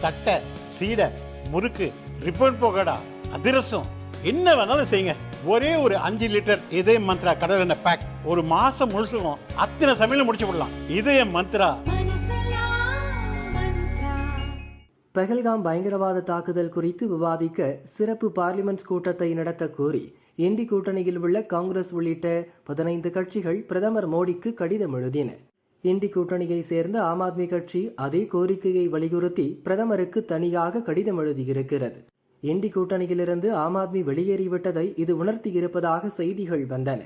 தட்டை சீடை முறுக்கு ரிப்பன் போகடா அதிரசம் என்ன வேணாலும் செய்யுங்க. ஒரே ஒரு அஞ்சு லிட்டர் இதய மந்த்ரா கடல் எண்ணெய் பேக் ஒரு மாசம் முழுசுக்கும் அத்தனை சமையலும் முடிச்சு விடலாம். இதய மந்த்ரா. பெஹல்காம் பயங்கரவாத தாக்குதல் குறித்து விவாதிக்க சிறப்பு பார்லிமெண்ட் கூட்டத்தை நடத்த கோரி இண்டி கூட்டணியில் உள்ள காங்கிரஸ் உள்ளிட்ட பதினைந்து கட்சிகள் பிரதமர் மோடிக்கு கடிதம் எழுதின. இண்டி கூட்டணியை சேர்ந்த ஆம் ஆத்மி கட்சி அதே கோரிக்கையை வலியுறுத்தி பிரதமருக்கு தனியாக கடிதம் எழுதியிருக்கிறது. இந்தி கூட்டணியிலிருந்து ஆம் ஆத்மி வெளியேறிவிட்டதை இது உணர்த்தியிருப்பதாக செய்திகள் வந்தன.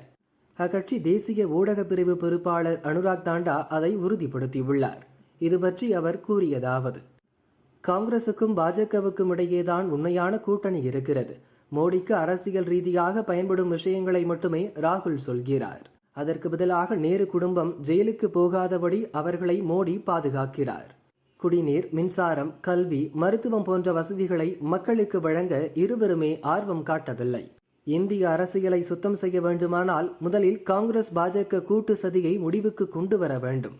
அக்கட்சி தேசிய ஊடக பிரிவு பொறுப்பாளர் அனுராக் தாண்டா அதை உறுதிப்படுத்தியுள்ளார். இது பற்றி அவர் கூறியதாவது காங்கிரசுக்கும் பாஜகவுக்கும் இடையேதான் உண்மையான கூட்டணி இருக்கிறது. மோடிக்கு அரசியல் ரீதியாக பயன்படும் விஷயங்களை மட்டுமே ராகுல் சொல்கிறார். அதற்கு பதிலாக நேரு குடும்பம் ஜெயிலுக்கு போகாதபடி அவர்களை மோடி பாதுகாக்கிறார். குடிநீர் மின்சாரம் கல்வி மருத்துவம் போன்ற வசதிகளை மக்களுக்கு வழங்க இருவருமே ஆர்வம் காட்டவில்லை. இந்திய அரசியலை சுத்தம் செய்ய வேண்டுமானால் முதலில் காங்கிரஸ் பாஜக கூட்டு சதியை முடிவுக்கு கொண்டு வர வேண்டும்.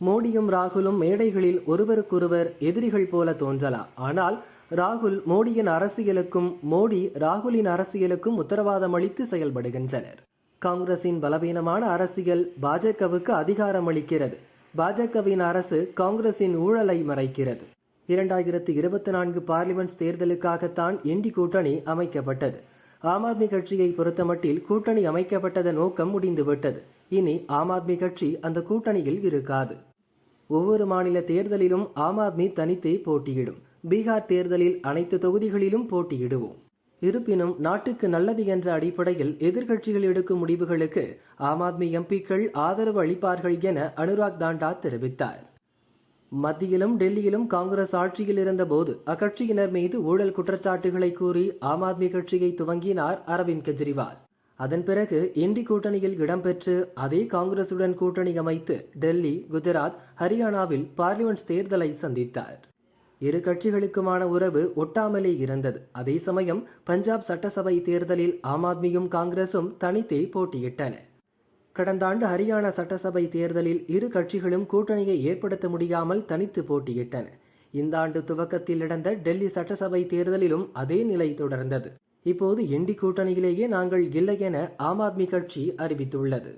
மோடியும் ராகுலும் மேடைகளில் ஒருவருக்கொருவர் எதிரிகள் போல தோன்றலாம் ஆனால் ராகுல் மோடியின் அரசியலுக்கும் மோடி ராகுலின் அரசியலுக்கும் உத்தரவாதம் அளித்து செயல்படுகின்றனர். காங்கிரசின் பலவீனமான அரசியல் பாஜகவுக்கு அதிகாரம் அளிக்கிறது பாஜகவின் அரசு காங்கிரசின் ஊழலை மறைக்கிறது. இரண்டாயிரத்து இருபத்தி நான்கு பார்லிமெண்ட் தேர்தலுக்காகத்தான் எண்டி கூட்டணி அமைக்கப்பட்டது. ஆம் ஆத்மி கட்சியை பொறுத்தமட்டில் கூட்டணி அமைக்கப்பட்டதன் நோக்கம் முடிந்துவிட்டது. இனி ஆம் ஆத்மி கட்சி அந்த கூட்டணியில் இருக்காது. ஒவ்வொரு மாநில தேர்தலிலும் ஆம் ஆத்மி தனித்தே போட்டியிடும். பீகார் தேர்தலில் அனைத்து தொகுதிகளிலும் போட்டியிடுவோம். இருப்பினும் நாட்டுக்கு நல்லது என்ற அடிப்படையில் எதிர்க்கட்சிகள் எடுக்கும் முடிவுகளுக்கு ஆம் ஆத்மி எம்பிக்கள் ஆதரவு அளிப்பார்கள் என அனுராக் தாண்டா தெரிவித்தார். மத்தியிலும் டெல்லியிலும் காங்கிரஸ் ஆட்சியில் இருந்தபோது அக்கட்சியினர் மீது ஊழல் குற்றச்சாட்டுகளை கூறி ஆம் ஆத்மி கட்சியை துவங்கினார் அரவிந்த் கெஜ்ரிவால். அதன் பிறகு இண்டி கூட்டணியில் இடம்பெற்று அதே காங்கிரசுடன் கூட்டணி அமைத்து டெல்லி குஜராத் ஹரியானாவில் பார்லிமெண்ட் தேர்தலை சந்தித்தார். இரு கட்சிகளுக்குமான உறவு ஒட்டாமலே இருந்தது. அதே சமயம் பஞ்சாப் சட்டசபை தேர்தலில் ஆம் ஆத்மியும் காங்கிரசும் தனித்தே போட்டியிட்டன. கடந்த ஆண்டு ஹரியானா சட்டசபை தேர்தலில் இரு கட்சிகளும் கூட்டணியை ஏற்படுத்த முடியாமல் தனித்து போட்டியிட்டன. இந்த ஆண்டு துவக்கத்தில் நடந்த டெல்லி சட்டசபை தேர்தலிலும் அதே நிலை தொடர்ந்தது. இப்போது எண்டி கூட்டணியிலேயே நாங்கள் இல்லை என ஆம் ஆத்மி கட்சி அறிவித்துள்ளது.